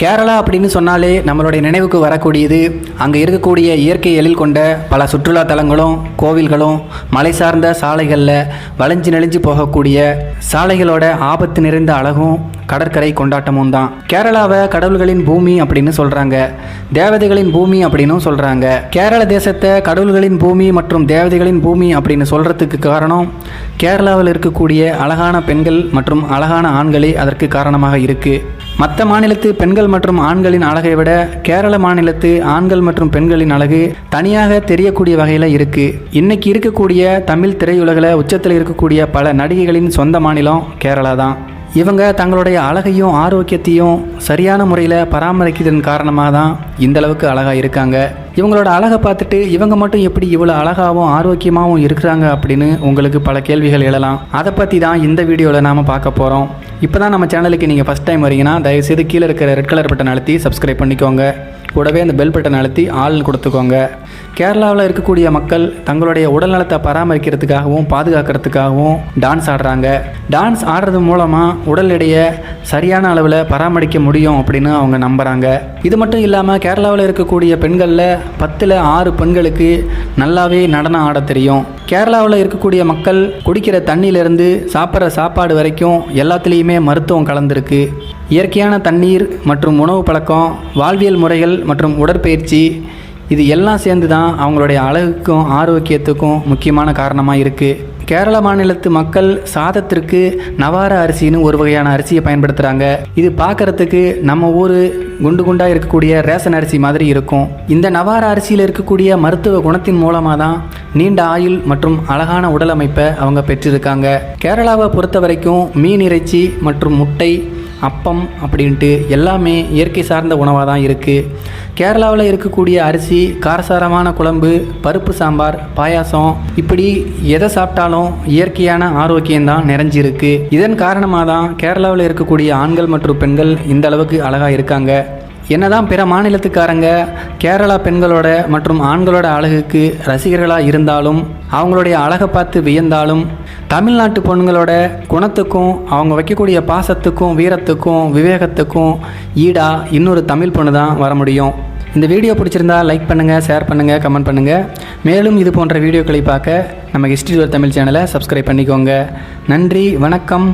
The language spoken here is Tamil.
கேரளா அப்படின்னு சொன்னாலே நம்மளுடைய நினைவுக்கு வரக்கூடியது. அங்கே இருக்கக்கூடிய இயற்கை எழில் கொண்ட பல சுற்றுலா தலங்களும் கோவில்களும் மலை சார்ந்த சாலைகளில் வளைஞ்சு நெளிஞ்சு போகக்கூடிய சாலைகளோட ஆபத்து நிறைந்த அழகும் கடற்கரை கொண்டாட்டமும் தான். கேரளாவை கடவுள்களின் பூமி அப்படின்னு சொல்கிறாங்க தேவதைகளின் பூமி அப்படின்னும் சொல்கிறாங்க கேரள தேசத்தை கடவுள்களின் பூமி மற்றும் தேவதைகளின் பூமி அப்படின்னு சொல்கிறதுக்கு காரணம் கேரளாவில் இருக்கக்கூடிய அழகான பெண்கள் மற்றும் அழகான ஆண்களே அதற்கு காரணமாக இருக்குது மற்ற மாநிலத்து பெண்கள் மற்றும் ஆண்களின் அழகை விட கேரள மாநிலத்து ஆண்கள் மற்றும் பெண்களின் அழகு தனியாக தெரியக்கூடிய வகையில் இருக்குது இன்னைக்கு இருக்கக்கூடிய தமிழ் திரையுலகில் உச்சத்தில் இருக்கக்கூடிய பல நடிகைகளின் சொந்த மாநிலம் கேரளா தான். இவங்க தங்களுடைய அழகையும் ஆரோக்கியத்தையும் சரியான முறையில் பராமரிக்கிறதன் காரணமாக தான் இந்த அளவுக்கு அழகாக இருக்காங்க. இவங்களோட அழகை பார்த்துட்டு இவங்க மட்டும் எப்படி இவ்வளோ அழகாகவும் ஆரோக்கியமாகவும் இருக்கிறாங்க அப்படின்னு உங்களுக்கு பல கேள்விகள் எழலாம். அதை பற்றி தான் இந்த வீடியோவில் நாம் பார்க்க போகிறோம் இப்போ தான் நம்ம சேனலுக்கு நீங்கள் ஃபஸ்ட் டைம் வரீங்கன்னா தயவுசெய்து கீழே இருக்கிற ரெட் கலர் பட்டன் அழுத்தி சப்ஸ்கிரைப் பண்ணிக்கோங்க. கூடவே அந்த பெல் பட்டன் அழுத்தி ஆள்னு கொடுத்துக்கோங்க. கேரளாவில் இருக்கக்கூடிய மக்கள் தங்களுடைய உடல்நலத்தை பராமரிக்கிறதுக்காகவும் பாதுகாக்கிறதுக்காகவும் டான்ஸ் ஆடுறாங்க. டான்ஸ் ஆடுறது மூலமாக உடல் எடையை சரியான அளவில் பராமரிக்க முடியும் அப்படின்னு அவங்க நம்புகிறாங்க இது மட்டும் இல்லாமல் கேரளாவில் இருக்கக்கூடிய பெண்களில் பத்தில் ஆறு பெண்களுக்கு நல்லாவே நடனம் ஆட தெரியும். கேரளாவில் இருக்கக்கூடிய மக்கள் குடிக்கிற தண்ணியிலேருந்து சாப்பிட்ற சாப்பாடு வரைக்கும் எல்லாத்துலேயுமே மருத்துவம் கலந்துருக்கு. இயற்கையான தண்ணீர் மற்றும் உணவு பழக்கம் வாழ்வியல் முறைகள் மற்றும் உடற்பயிற்சி இது எல்லாம் சேர்ந்து தான் அவங்களுடைய அழகுக்கும் ஆரோக்கியத்துக்கும் முக்கியமான காரணமாக இருக்குது கேரள மாநிலத்து மக்கள் சாதத்திற்கு நவார அரிசின்னு ஒரு வகையான அரிசியை பயன்படுத்துகிறாங்க இது பார்க்கறதுக்கு நம்ம ஊர் குண்டு குண்டாக இருக்கக்கூடிய ரேஷன் அரிசி மாதிரி இருக்கும். இந்த நவார அரிசியில் இருக்கக்கூடிய மருத்துவ குணத்தின் மூலமாக தான் நீண்ட ஆயுள் மற்றும் அழகான உடல் அமைப்பை அவங்க பெற்றிருக்காங்க. கேரளாவை பொறுத்த வரைக்கும் மீன் இறைச்சி மற்றும் முட்டை அப்பம் அப்படின்ட்டு எல்லாமே இயற்கை சார்ந்த உணவாக தான் இருக்குது கேரளாவில் இருக்கக்கூடிய அரிசி காரசாரமான குழம்பு பருப்பு சாம்பார் பாயாசம் இப்படி எதை சாப்பிட்டாலும் இயற்கையான ஆரோக்கியம்தான் நிறைஞ்சிருக்கு. இதன் காரணமாக தான் கேரளாவில் இருக்கக்கூடிய ஆண்கள் மற்றும் பெண்கள் இந்த அளவுக்கு அழகாக இருக்காங்க. என்னதான் பிற மாநிலத்துக்காரங்க கேரளா பெண்களோட மற்றும் ஆண்களோட அழகுக்கு ரசிகர்களாக இருந்தாலும் அவங்களுடைய அழகை பார்த்து வியந்தாலும் தமிழ்நாட்டு பொண்ணுங்களோட குணத்துக்கும் அவங்க வைக்கக்கூடிய பாசத்துக்கும் வீரத்துக்கும் விவேகத்துக்கும் ஈடா இன்னொரு தமிழ் பொண்ணு தான் வர முடியும். இந்த வீடியோ பிடிச்சிருந்தா லைக் பண்ணுங்கள் ஷேர் பண்ணுங்கள் கமெண்ட் பண்ணுங்கள் மேலும் இது போன்ற வீடியோக்களை பார்க்க நம்ம ஹிஸ்ட்ரி தமிழ் சேனலை சப்ஸ்கிரைப் பண்ணிக்கோங்க. நன்றி வணக்கம்.